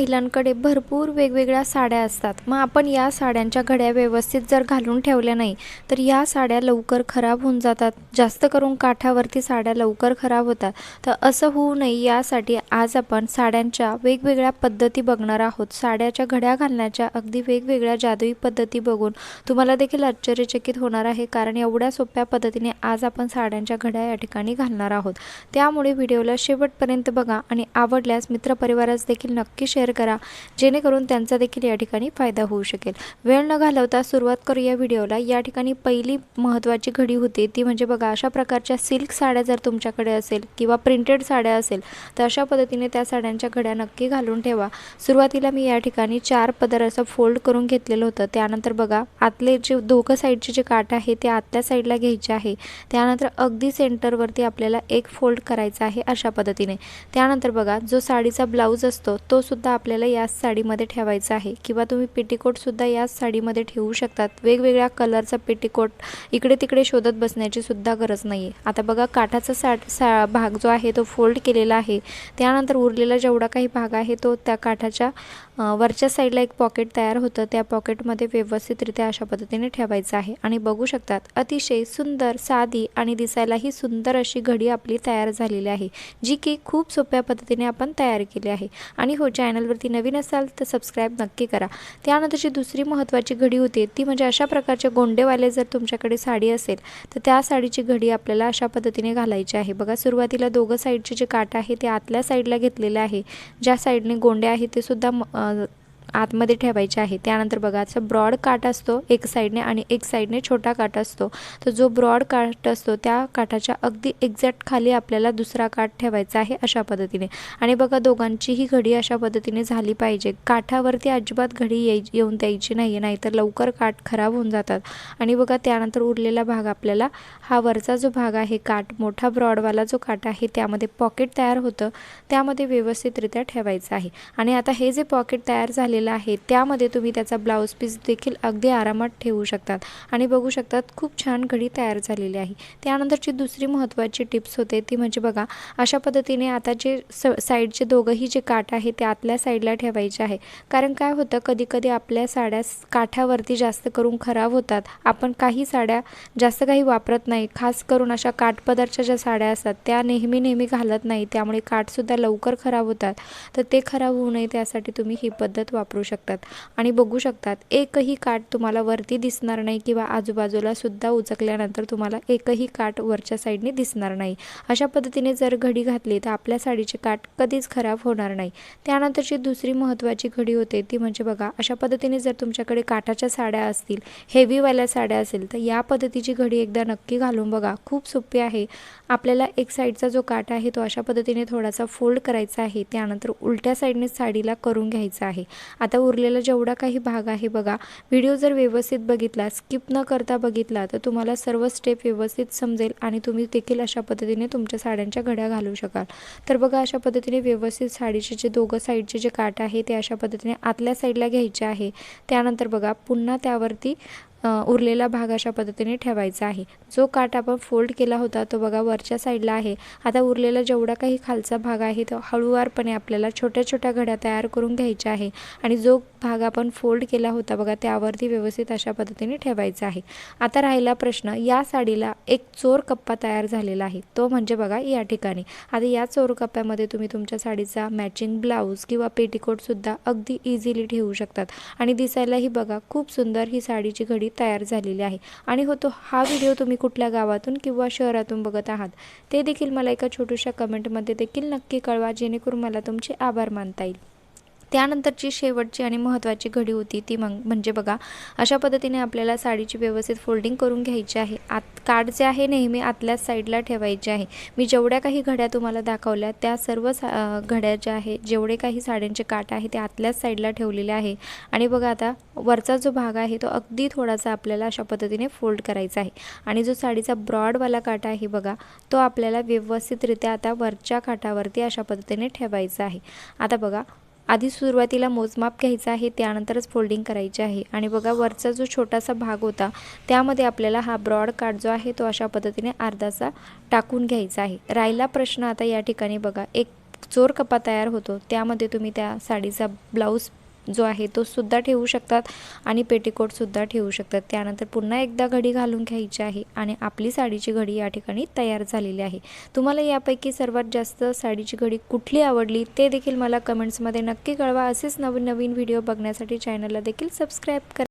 महिलांकडे भरपूर वेगवेगळ्या साड्या असतात. मग आपण या साड्यांच्या घड्या व्यवस्थित जर घालून ठेवल्या नाही तर या साड्या लवकर खराब होऊन जातात. जास्त करून काठावरती साड्या लवकर खराब होतात. तर असं होऊ नये यासाठी आज आपण साड्यांच्या वेगवेगळ्या पद्धती बघणार आहोत. साड्याच्या घड्या घालण्याच्या अगदी वेगवेगळ्या जादुई पद्धती बघून तुम्हाला देखील आश्चर्यचकित होणार आहे कारण एवढ्या सोप्या पद्धतीने आज आपण साड्यांच्या घड्या या ठिकाणी घालणार आहोत. त्यामुळे व्हिडिओला शेवटपर्यंत बघा आणि आवडल्यास मित्रपरिवारास देखील नक्की शेअर करा जेणेकरून त्यांचा देखील या ठिकाणी फायदा होऊ शकेल. वेळ न घालवता सुरुवात करूया व्हिडिओला. या ठिकाणी पहिली महत्त्वाची घडी होती ती म्हणजे बघा अशा प्रकारच्या सिल्क साड्या जर तुमच्याकडे असेल किंवा प्रिंटेड साड्या असेल तर अशा पद्धतीने त्या साड्यांच्या घड्या नक्की घालून ठेवा. सुरुवातीला मी या ठिकाणी चार पदर असं फोल्ड करून घेतलेलं होतं. त्यानंतर बघा आतले जे दोघं साईडचे जे काठ आहे ते आतल्या साईडला घ्यायचे आहे. त्यानंतर अगदी सेंटरवरती आपल्याला एक फोल्ड करायचा आहे अशा पद्धतीने. त्यानंतर बघा जो साडीचा ब्लाऊज असतो तो सुद्धा आपल्याला याच साडीमध्ये ठेवायचा आहे. किंवा तुम्ही पेटीकोटसुद्धा याच साडीमध्ये ठेवू शकतात. वेगवेगळ्या कलरचा पेटीकोट इकडे तिकडे शोधत बसण्याची सुद्धा गरज नाही आहे आता बघा काठाचा सा सा भाग जो आहे तो फोल्ड केलेला आहे. त्यानंतर उरलेला जेवढा काही भाग आहे तो त्या काठाच्या वरच्या साईडला एक पॉकेट तयार होतं. त्या पॉकेटमध्ये व्यवस्थितरित्या अशा पद्धतीने ठेवायचं आहे. आणि बघू शकतात अतिशय सुंदर साधी आणि दिसायलाही सुंदर अशी घडी आपली तयार झालेली आहे जी की खूप सोप्या पद्धतीने आपण तयार केली आहे. आणि हो चॅनलवरती नवीन असाल तर सबस्क्राईब नक्की करा. त्यानंतरची दुसरी महत्त्वाची घडी होती ती म्हणजे अशा प्रकारचे गोंडेवाले जर तुमच्याकडे साडी असेल तर त्या साडीची घडी आपल्याला अशा पद्धतीने घालायची आहे. बघा सुरुवातीला दोघं साईडचे जे काठ आहे ते आतल्या साईडला घेतलेले आहे. ज्या साईडने गोंडे आहे ते सुद्धा म- अ, आतमध्ये ठेवायचे आहे. त्यानंतर बघा असा ब्रॉड काठ असतो एक साईडने आणि एक साईडने छोटा काठ असतो. तर जो ब्रॉड काठ असतो त्या काठाच्या अगदी एक्झॅक्ट खाली आपल्याला दुसरा काठ ठेवायचा आहे अशा पद्धतीने. आणि बघा दोघांचीही घडी अशा पद्धतीने झाली पाहिजे. काठावरती अजिबात घडी याय येऊन द्यायची नाही आहे नाहीतर लवकर काठ खराब होऊन जातात. आणि बघा त्यानंतर उरलेला भाग आपल्याला हा वरचा जो भाग आहे काठ मोठा ब्रॉडवाला जो काठ आहे त्यामध्ये पॉकेट तयार होतं. त्यामध्ये व्यवस्थितरित्या ठेवायचं आहे. आणि आता हे जे पॉकेट तयार झाले झालेलं आहे. त्यामध्ये तुम्ही त्याचा ब्लाऊज पीस देखील अगदी आरामात ठेवू शकतात. आणि बघू शकतात खूप छान घडी तयार झालेली आहे. त्यानंतरची दुसरी महत्त्वाची टिप्स होते ती म्हणजे बघा अशा पद्धतीने आता जे स साईडचे दोघंही जे काठ आहे ते आतल्या साईडला ठेवायचे आहे. कारण काय होतं कधी कधी आपल्या साड्या काठावरती जास्त करून खराब होतात. आपण काही साड्या जास्त काही वापरत नाही. खास करून अशा काठपदरच्या ज्या साड्या असतात त्या नेहमी नेहमी घालत नाही. त्यामुळे काठसुद्धा लवकर खराब होतात. तर ते खराब होऊ नये त्यासाठी तुम्ही ही पद्धत वापर. वापरू शकतात. आणि बघू शकतात एकही काठ तुम्हाला वरती दिसणार नाही किंवा आजूबाजूला सुद्धा उचकल्यानंतर तुम्हाला एकही काठ वरच्या साईडने दिसणार नाही. अशा पद्धतीने जर घडी घातली तर आपल्या साडीचे काठ कधीच खराब होणार नाही. त्यानंतरची दुसरी महत्त्वाची घडी होते ती म्हणजे बघा अशा पद्धतीने जर तुमच्याकडे काठाच्या साड्या असतील हेवीवाल्या साड्या असेल तर या पद्धतीची घडी एकदा नक्की घालून बघा. खूप सोपी आहे. आपल्याला एक साईडचा जो काठ आहे तो अशा पद्धतीने थोडासा फोल्ड करायचा आहे. त्यानंतर उलट्या साईडने साडीला करून घ्यायचा आहे. आता उरलेला जेवढा काही भाग आहे बघा व्हिडिओ जर व्यवस्थित बघितला स्किप न करता बघितला तर तुम्हाला सर्व स्टेप व्यवस्थित समजेल आणि तुम्ही देखील अशा पद्धतीने तुमच्या साड्यांच्या घड्या घालू शकाल. तर बघा अशा पद्धतीने व्यवस्थित साडीचे जे दोघं साईडचे जे काठ आहे ते अशा पद्धतीने आतल्या साईडला घ्यायचे आहे. त्यानंतर बघा पुन्हा त्यावरती उरलेला भाग अशा पद्धतीने ठेवायचा आहे. जो काठ आपण फोल्ड केला होता तो बघा वरच्या साईडला आहे. आता उरलेला जेवढा काही खालचा भाग आहे तो हळूवारपणे आपल्याला छोट्या छोट्या घड्या तयार करून घ्यायच्या आहे. आणि जो भाग आपण फोल्ड केला होता बघा त्यावरती व्यवस्थित अशा पद्धतीने ठेवायचा आहे. आता राहिला प्रश्न या साडीला एक चोर कप्पा तयार झालेला आहे. तो म्हणजे बघा या ठिकाणी. आता या चोर कप्प्यामध्ये तुम्ही तुमच्या साडीचा मॅचिंग ब्लाऊज किंवा पेटीकोटसुद्धा अगदी इझिली ठेवू शकतात. आणि दिसायलाही बघा खूप सुंदर ही साडीची घडी तयार झालेली आहे. आणि होतो हा व्हिडिओ तुम्ही कुठल्या गावातून किंवा शहरातून बघत आहात ते देखील मला एका छोट्याशा कमेंटमध्ये देखील नक्की कळवा जेणेकरून मला तुमचे आभार मानता येईल. त्यानंतरची शेवटची आणि महत्त्वाची घडी होती ती मग म्हणजे बघा अशा पद्धतीने आपल्याला साडीची व्यवस्थित फोल्डिंग करून घ्यायची आहे. आत काठ जे आहे नेहमी आतल्याच साईडला ठेवायचे आहे. मी जेवढ्या काही घड्या तुम्हाला दाखवल्या त्या सर्व सा घड्या ज्या आहे जेवढे काही साड्यांचे काठ आहे ते आतल्याच साईडला ठेवलेले आहे. आणि बघा आता वरचा जो भाग आहे तो अगदी थोडासा आपल्याला अशा पद्धतीने फोल्ड करायचा आहे. आणि जो साडीचा ब्रॉडवाला काटा आहे बघा तो आपल्याला व्यवस्थितरित्या आता वरच्या काठावरती अशा पद्धतीने ठेवायचा आहे. आता बघा आधी सुरुवातीला मोजमाप घ्यायचं आहे त्यानंतरच फोल्डिंग करायची आहे. आणि बघा वरचा जो छोटासा भाग होता त्यामध्ये आपल्याला हा ब्रॉड काट जो आहे तो अशा पद्धतीने अर्धासा टाकून घ्यायचा आहे. राहिला प्रश्न आता या ठिकाणी बघा. एक चोर कपा तयार होतो. त्यामध्ये तुम्ही त्या साडीचा ब्लाऊज जो आहे तो सुद्धा ठेवू शकतात आणि पेटीकोटसुद्धा ठेवू शकतात. त्यानंतर पुन्हा एकदा घडी घालून घ्यायची आहे आणि आपली साडीची घडी या ठिकाणी तयार झालेली आहे. तुम्हाला यापैकी सर्वात जास्त साडीची घडी कुठली आवडली ते देखील मला कमेंट्समध्ये नक्की कळवा. असेच नवीन नवीन व्हिडिओ बघण्यासाठी चॅनलला देखील सबस्क्राईब करा.